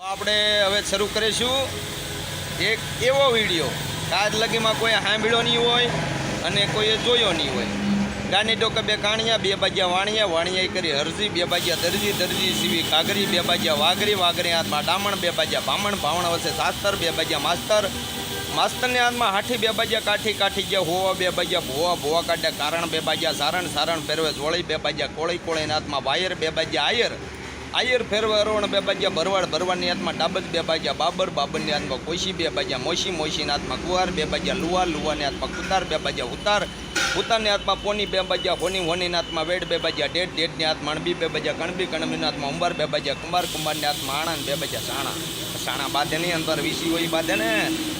આપણે હવે શરૂ કરીશું એક એવો વીડિયો આજ લગીમાં કોઈ સાંભળ્યો નહીં હોય અને કોઈએ જોયો નહીં હોય ગાની ટોકે બે કાણિયા બે બાજ્યા વાણિયા વાણિયા કરી હરજી બે બાજ્યા દરજી દરજી સીવી કાગરી બે બાજ્યા વાઘરી વાઘરી હાથમાં ડામણ બે બાજ્યા બામણ ભાવણ વચ્ચે સાસ્તર બે બાજ્યા માસ્તર માસ્તરની હાથમાં હાઠી બે બાજ્યા કાઠી કાઠી ગયા હોવા બે બાજ્યા ભોવા ભોવા કાઢ્યા કારણ બે બાજ્યા સારણ સારણ પહેરવે જોળી બે બાજ્યા કોળી કોળીના હાથમાં વાયર બે બાજ્યા આયર આયર ફેરવા બે ભાગ્યા ભરવાડ ભરવાડની હાથમાં ડાબજ બે ભાગ્યા બાબર બાબરની હાથમાં કોશી બે ભાગ્યા મોશી મોશીના હાથમાં કુવાર બે ભાગ્યા લુવા લુવાની હાથમાં કુતાર બે ભાગ્યા ઉતાર ઉતારની હાથમાં પોની બે બાજા હોની હોની હાથમાં વેડ બે બાજા ડેડ ડેડની હાથમાં અણબી બે બાજા કણબી કણબીના હાથમાં ઉંબર બે બાજા કુંભાર કુંભારની હાથમાં આણંદ બે બાજા સાણા સાણા બાંધે નહીં અંતર વિસી હોય બાંધે ને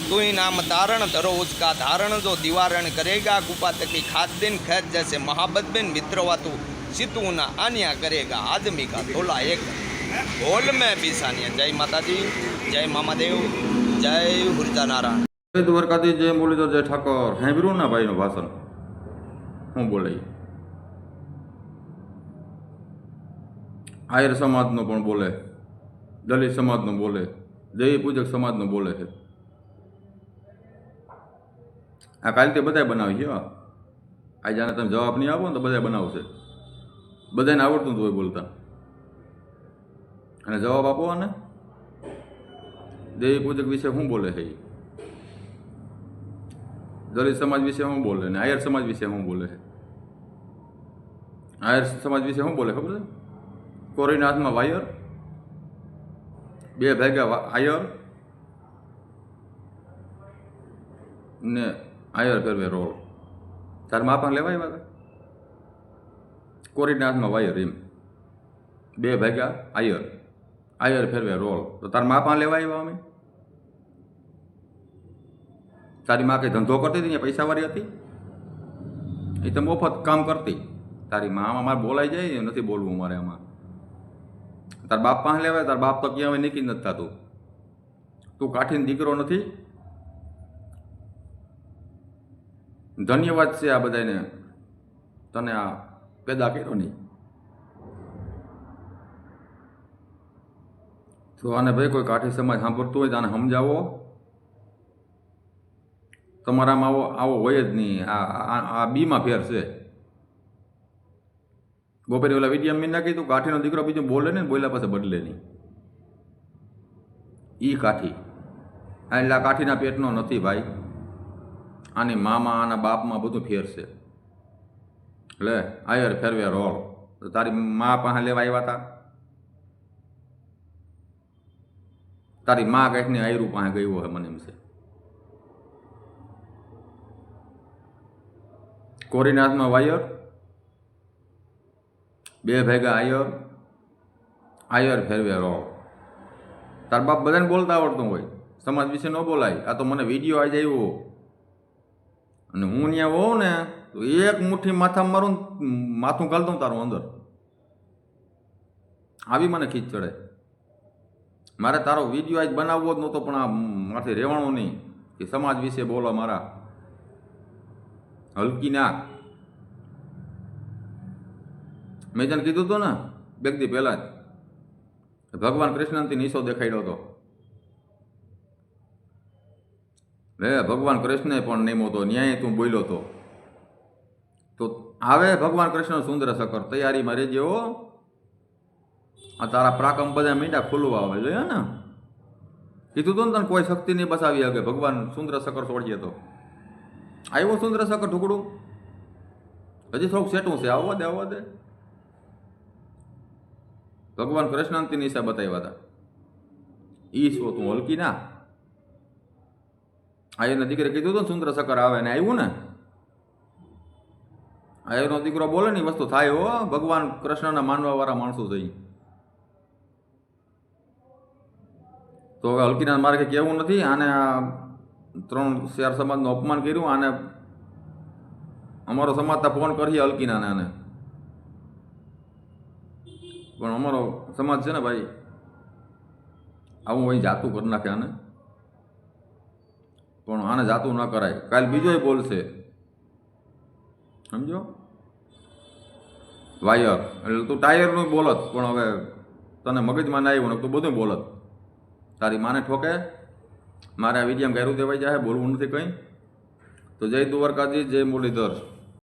તું નામ તારણ ધરો ઉચકા ધારણ જો દિવારણ કરેગા કુપા તકી ખાત દિન ખેત જશે મહાબત બિન મિત્રવાતું સિતુના આન્યા કરેગા આદમી કા ઢોલા એક. ઢોલ મેં પીસાનિયા. જય માતાજી, જય મામાદેવ, જય હુરજાનારાયણ જય દ્વારકાથી જય બોલી જય ઠાકોર. હેંભર્યું ના ભાઈ નું ભાષણ. હું બોલાય આયર સમાજનો પણ બોલે. દલિત સમાજનું બોલે. દેવી પૂજક સમાજનું બોલે છે. આ કાલથી બધાય બનાવી છે આ જાણે તમે જવાબ નહીં આપો ને તો બધાય બનાવશે. બધાને આવડતું હોય બોલતા. અને જવાબ આપો ને દેવી પૂજક વિશે શું બોલે છે? દલિત સમાજ વિશે શું બોલે ને આયર સમાજ વિશે શું બોલે છે આયર સમાજ વિશે શું બોલે ખબર છે? કોરીના હાથમાં વાયર, બે ભેગા આયર ને આયર ફેરવે રોડ. તાર માપા લેવાય વાગા કોરીના વાયર એમ. બે ભાગ્યા આયર. આયર ફેરવે રોલ. તો તાર માપા લેવાય આવ્યા અમે? તારી મા કંઈ ધંધો કરતી હતી ને પૈસાવાળી હતી? એ તો મફત કામ કરતી. તારી મા આમાં મારે બોલાઈ જાય નથી બોલવું મારે આમાં. તાર બાપ પાસે લેવાય, તાર બાપ તો ક્યાં નીકળી નથી થતું. તું કાઠીનો દીકરો નથી? ધન્યવાદ છે આ બધાને તને આ પેદા કર્યો નહીં. તો આને ભાઈ કોઈ કાઠી સમાજ સાંભળતું હોય તો આને સમજાવો. તમારામાં આવો આવો હોય જ નહીં. આ આ- બીમાં ફેર છે. બપોરે ઓલા વીડિયો મેં નાખી તો કાઠીનો દીકરો બીજો બોલે ને બોલ્યા પાસે બદલે નહીં. ઈ કાઠી. આ કાઠીના પેટનો નથી ભાઈ. આની મામા, આના બાપમાં બધું ફેર છે. એટલે આયર ફેરવે રોળ તો તારી મા પાસે લેવા આવ્યા હતા તારી મા કંઈક ને આયરું પાસે ગયું હોય મને એમ છે. કોરીનાથમાં વાયર? બે ભેગા આયર આયર ફેરવે રોળ તાર બાપ બધાને બોલતા આવડતું હોય. સમાજ વિશે ન બોલાય. આ તો મને વીડિયો આજે આવ્યો અને હું ત્યાં હોઉં ને તો એક મુઠ્ઠી માથા મારું માથું ગાલ દઉં તારું અંદર. આવી મને ખીચ ચડે. મારે તારો વીડિયો આજ બનાવવો જ નહોતો, પણ આ માથે રહેવાનું નહીં, કે સમાજ વિશે બોલો મારા. હલકી ના મેં તને કીધું હતું ને બે પહેલાં જ ભગવાન કૃષ્ણથી નીસો દેખાડ્યો હતો. હે ભગવાન કૃષ્ણે પણ નેમો હતો ન્યાય તું બોલ્યો હતો તો આવે ભગવાન કૃષ્ણ સુંદર સકર તૈયારીમાં રહેજે. હો આ તારા પ્રાકમ બધા મીંડા ખુલવા આવે જોઈએ ને? કીધું તું ને તને કોઈ શક્તિ નહીં બસાવી શકે. ભગવાન સુંદર સકર છોડીએ તો. આવ્યો સુંદર સકર ઢુકડું? હજી થોડુંક સેટું છે. આવવા દે આવવા દે. ભગવાન કૃષ્ણાંતિ નિશા બતાવ્યા હતા. ઈ શું તું હલકી ના? આ એના દીકરે કીધું તું સુંદર સકર આવે ને આવ્યું ને? એનો દીકરો બોલે ને વસ્તુ થાય હો. ભગવાન કૃષ્ણના માનવા વાળા માણસો થઈ તો હવે હલકીના મારે કહેવું નથી? આને આ ત્રણ શેર સમાજનું અપમાન કર્યું, આને અમારો સમાજ તો ફોન કરીએ હલકીનાને આને. પણ અમારો સમાજ છે ને ભાઈ આવું અહીં જાતું કરી નાખે આને. પણ આને જાતું ન કરાય. કાલ બીજોય બોલશે. સમજો? વાયર. એટલે તું ટાયરનું બોલત પણ હવે તને મગજમાં ના આવ્યું તું બધું બોલત તારી માને ઠોકે? મારે આ વિડીયામાં ગાયરું દેવાઈ જાય બોલવું નથી કંઈ. તો જય દ્વારકાજી જય મુરલીધર.